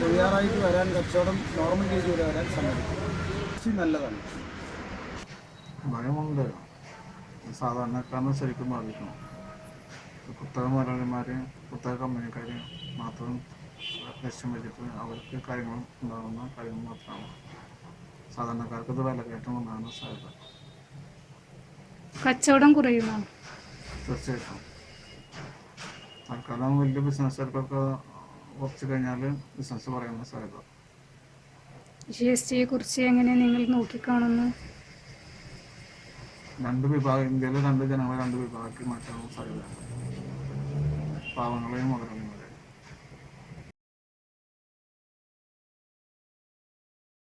തയ്യാറായിട്ട് വരാൻ കച്ചവടം നോർമൽ രീതിയിൽ വരാൻ സമ്മതിക്കും. നല്ലതാണ്. ഭയമുണ്ട്. സാധാരണക്കാരനെ ശരിക്കും ബാധിക്കണം. കുത്തക മുതലാളിമാരെയും കുത്തക കമ്പനിക്കാരെയും മാത്രം ലക്ഷ്യം വെച്ചിട്ട് അവർക്ക് കാര്യങ്ങൾ ഉണ്ടാകുന്ന കാര്യങ്ങൾ മാത്രമാണ്. സാധാരണക്കാർക്ക് ഇത് വിലക്കയറ്റം ഉണ്ടാകുന്ന സാധ്യത. കച്ചവടം കുറയുന്നു തീർച്ചയായിട്ടും. തൽക്കാലം വലിയ ബിസിനസ്സുകാർക്കൊക്കെ കുറച്ച് കഴിഞ്ഞാൽ ബിസിനസ് പറയുന്ന സാധ്യത ജി എസ് ടിയെ കുറിച്ച് എങ്ങനെ നിങ്ങൾ നോക്കിക്കാണുന്നു? രണ്ട് വിഭാഗം ഇന്ത്യയിലെ രണ്ട് ജനങ്ങളെ രണ്ട് വിഭാഗത്തിൽ മാറ്റാനുള്ള സാധ്യത പാവങ്ങളെയും മുതലാളികളെയും